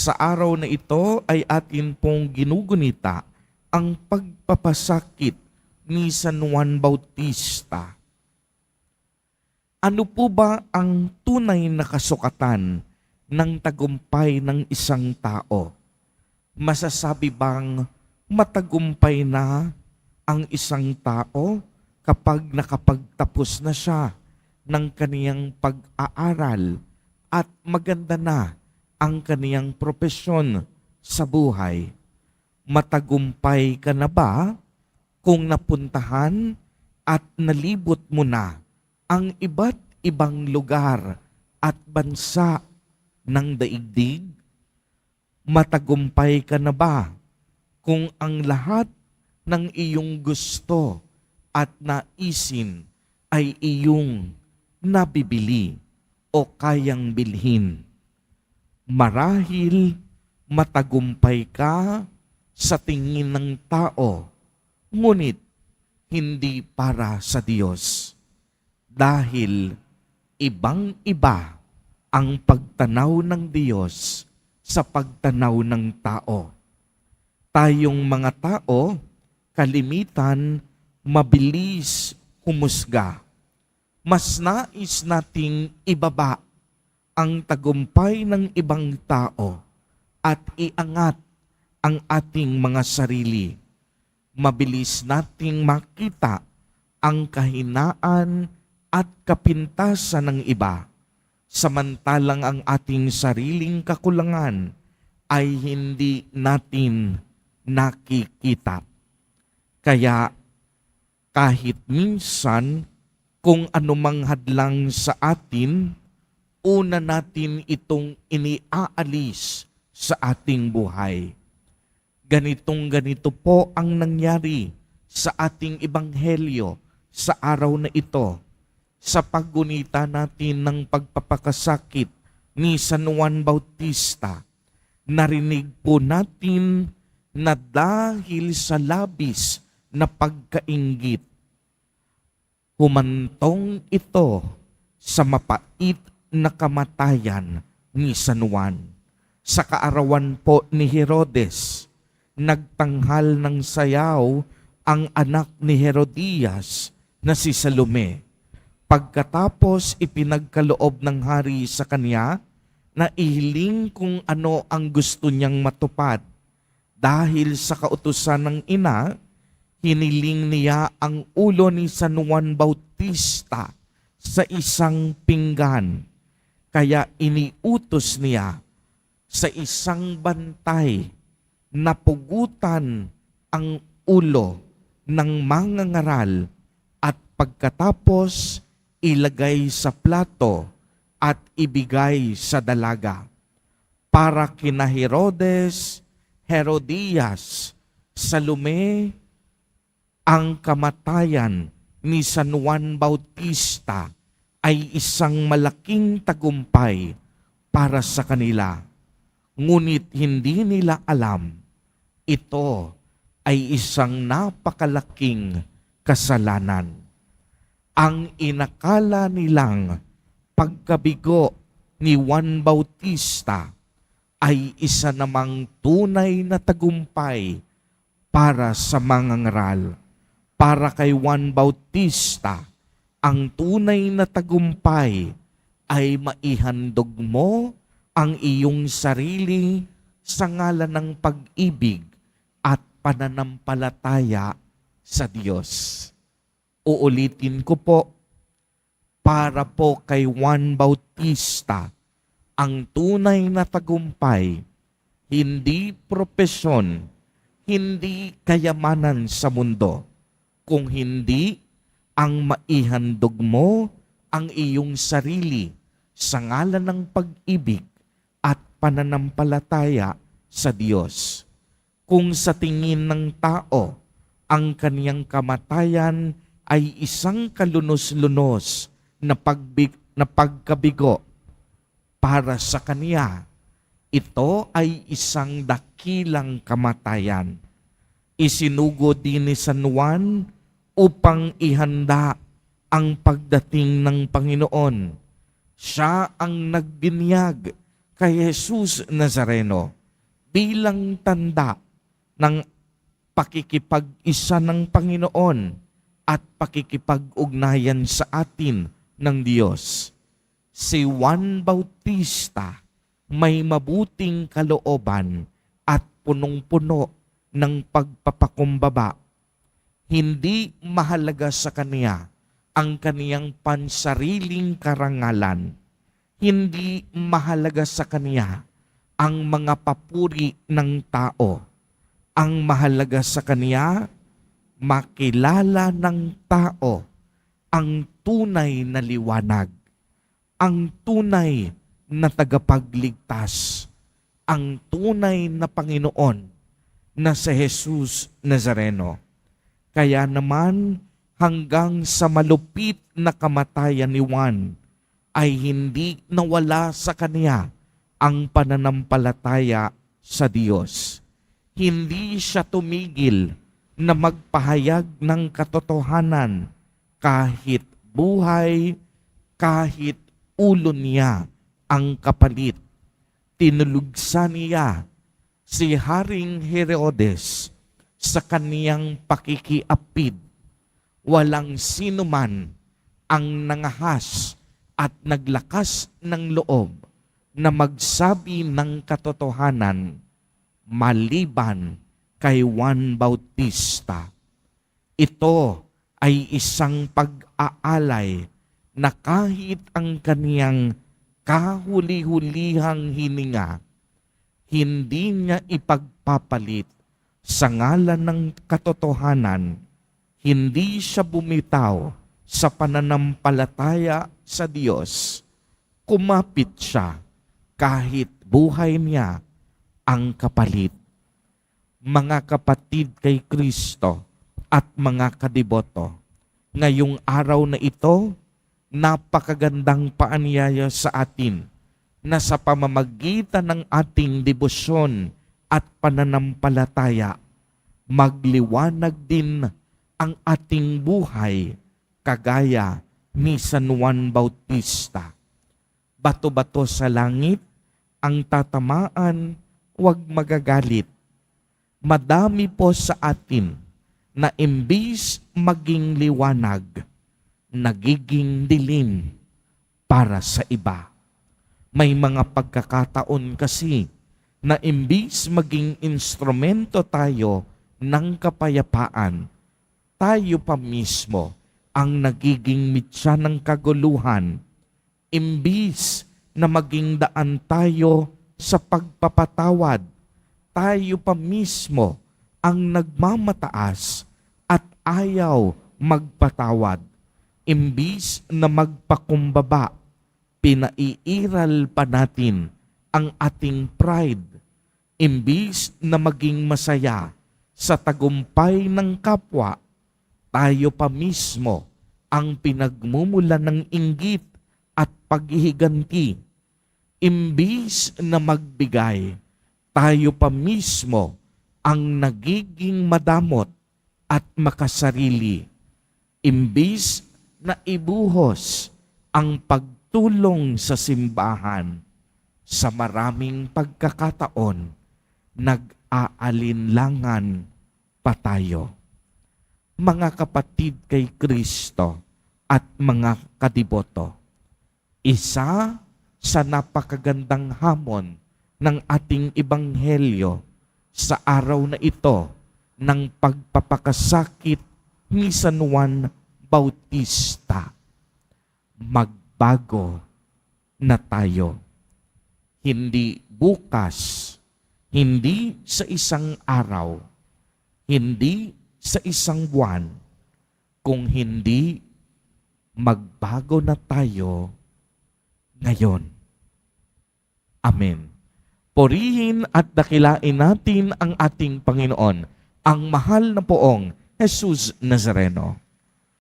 Sa araw na ito ay atin pong ginugunita ang pagpapasakit ni San Juan Bautista. Ano po ba ang tunay na kasukatan ng tagumpay ng isang tao? Masasabi bang matagumpay na ang isang tao kapag nakapagtapos na siya ng kaniyang pag-aaral at maganda na ang kaniyang propesyon sa buhay? Matagumpay ka na ba kung napuntahan at nalibot mo na ang iba't ibang lugar at bansa ng daigdig? Matagumpay ka na ba kung ang lahat ng iyong gusto at naisin ay iyong nabibili o kayang bilhin? Marahil matagumpay ka sa tingin ng tao, ngunit hindi para sa Diyos dahil ibang-iba ang pagtanaw ng Diyos sa pagtanaw ng tao. Tayong mga tao, kalimitan, mabilis humusga. Mas nais nating ibaba ang tagumpay ng ibang tao at iangat ang ating mga sarili. Mabilis nating makita ang kahinaan at kapintasan ng iba, samantalang ang ating sariling kakulangan ay hindi natin nakikita. Kaya kahit minsan kung anumang hadlang sa atin, una natin itong iniaalis sa ating buhay. Ganitong ganito po ang nangyari sa ating ebanghelyo sa araw na ito sa paggunita natin ng pagpapakasakit ni San Juan Bautista, narinig po natin na dahil sa labis na pagkaingit, humantong ito sa mapait na kamatayan ni San Juan. Sa kaarawan po ni Herodes, nagtanghal ng sayaw ang anak ni Herodias na si Salome Pagkatapos ipinagkaloob ng hari sa kanya na ihiling kung ano ang gusto niyang matupad. Dahil sa kautusan ng ina, hiniling niya ang ulo ni San Juan Bautista sa isang pinggan. Kaya iniutos niya sa isang bantay na pugutan ang ulo ng mangangaral at pagkatapos ilagay sa plato at ibigay sa dalaga. Para kina Herodes, Herodias, Salome, ang kamatayan ni San Juan Bautista ay isang malaking tagumpay para sa kanila. Ngunit hindi nila alam, ito ay isang napakalaking kasalanan ang inakala nilang pagkabigo ni Juan Bautista ay isa namang tunay na tagumpay para sa mangangaral. Para kay Juan Bautista, ang tunay na tagumpay ay maihandog mo ang iyong sarili sa ngalan ng pag-ibig at pananampalataya sa Diyos. Uulitin ko po, para po kay Juan Bautista, ang tunay na tagumpay, hindi propesyon, hindi kayamanan sa mundo, kung hindi ang maihandog mo ang iyong sarili sa ngalan ng pag-ibig at pananampalataya sa Diyos. Kung sa tingin ng tao, ang kaniyang kamatayan ay isang kalunos-lunos na, pagbig, na pagkabigo para sa kaniya. Ito ay isang dakilang kamatayan. Isinugo din ni San Juan upang ihanda ang pagdating ng Panginoon. Siya ang nagbinyag kay Jesus Nazareno bilang tanda ng pakikipag-isa ng Panginoon at pakikipag-ugnayan sa atin ng Diyos. Si Juan Bautista may mabuting kalooban at punong-puno ng pagpapakumbaba. Hindi mahalaga sa kaniya ang kaniyang pansariling karangalan. Hindi mahalaga sa kaniya ang mga papuri ng tao. Ang mahalaga sa kaniya, makilala ng tao ang tunay na liwanag, ang tunay na tagapagligtas, ang tunay na Panginoon na si Jesus Nazareno. Kaya naman hanggang sa malupit na kamatayan ni Juan ay hindi nawala sa kanya ang pananampalataya sa Diyos. Hindi siya tumigil na magpahayag ng katotohanan kahit buhay, kahit ulo niya ang kapalit. Tinulugsan niya si Haring Herodes sa kaniyang pakikiapid. Walang sino man ang nangahas at naglakas ng loob na magsabi ng katotohanan maliban kay Juan Bautista. Ito ay isang pag-aalay na kahit ang kaniyang kahuli-hulihang hininga, hindi niya ipagpapalit sa ngalan ng katotohanan, hindi siya bumitaw sa pananampalataya sa Diyos. Kumapit siya kahit buhay niya ang kapalit. Mga kapatid kay Kristo at mga kadiboto, ngayong araw na ito, napakagandang paanyaya sa atin na sa pamamagitan ng ating debosyon at pananampalataya, magliwanag din ang ating buhay kagaya ni San Juan Bautista. Bato-bato sa langit, ang tatamaan, huwag magagalit. Madami po sa atin na imbis maging liwanag, nagiging dilim para sa iba. May mga pagkakataon kasi na imbis maging instrumento tayo ng kapayapaan, tayo pa mismo ang nagiging mitya ng kaguluhan. Imbis na maging daan tayo sa pagpapatawad, tayo pa mismo ang nagmamataas at ayaw magpatawad. Imbis na magpakumbaba, pinaiiral pa natin ang ating pride. Imbis na maging masaya sa tagumpay ng kapwa, tayo pa mismo ang pinagmumula ng inggit at paghihiganti. Imbis na magbigay, tayo pa mismo ang nagiging madamot at makasarili. Imbis na ibuhos ang pagtulong sa simbahan, sa maraming pagkakataon, nag-aalinlangan pa tayo. Mga kapatid kay Kristo at mga kadiboto, isa sa napakagandang hamon ng ating ibanghelyo sa araw na ito ng pagpapakasakit ni San Juan Bautista. Magbago na tayo. Hindi bukas, hindi sa isang araw, hindi sa isang buwan, kung hindi magbago na tayo ngayon. Amen. Purihin at dakilain natin ang ating Panginoon, ang mahal na poong Jesus Nazareno.